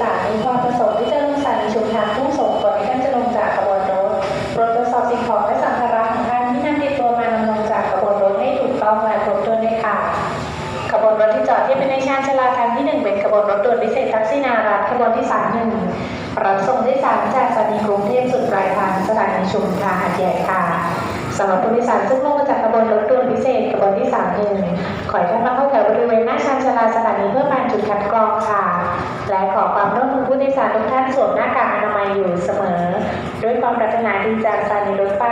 สารมีความประสงค์ที่จะลงสารในชุมทางผู้ส่งก่อนที่ท่านจะลงจากขบวนรถโปรดตรวจสอบสิ่งของและสัมภาระของท่านที่นำติดตัวมานำลงจากขบวนรถให้ถูกต้องและครบถ้วนด้วยค่ะ ขบวนรถที่จอดที่เป็นในชานชลาทางที่ 1 เป็นขบวนรถด่วนพิเศษทักษินารัฐขบวนที่ 31 รับส่งที่สารจากสถานีกรุงเทพสุดปลายทางสถานีชุมทางหาดใหญ่ค่ะสำหรับผู้โดยสารซึ่งลงมาจากขบวนรถด่วนพิเศษขบวนที่ 31 ขอให้ท่านมาเข้าแถวบริเวณหน้าชานชลาสถานีเพื่อผ่านจุดคัดกรอง และขอความร่วมมือผู้โดยสารทุกท่านสวมหน้ากากอนามัยอยู่เสมอ ด้วยความปรารถนาดีจากสถานีรถไฟ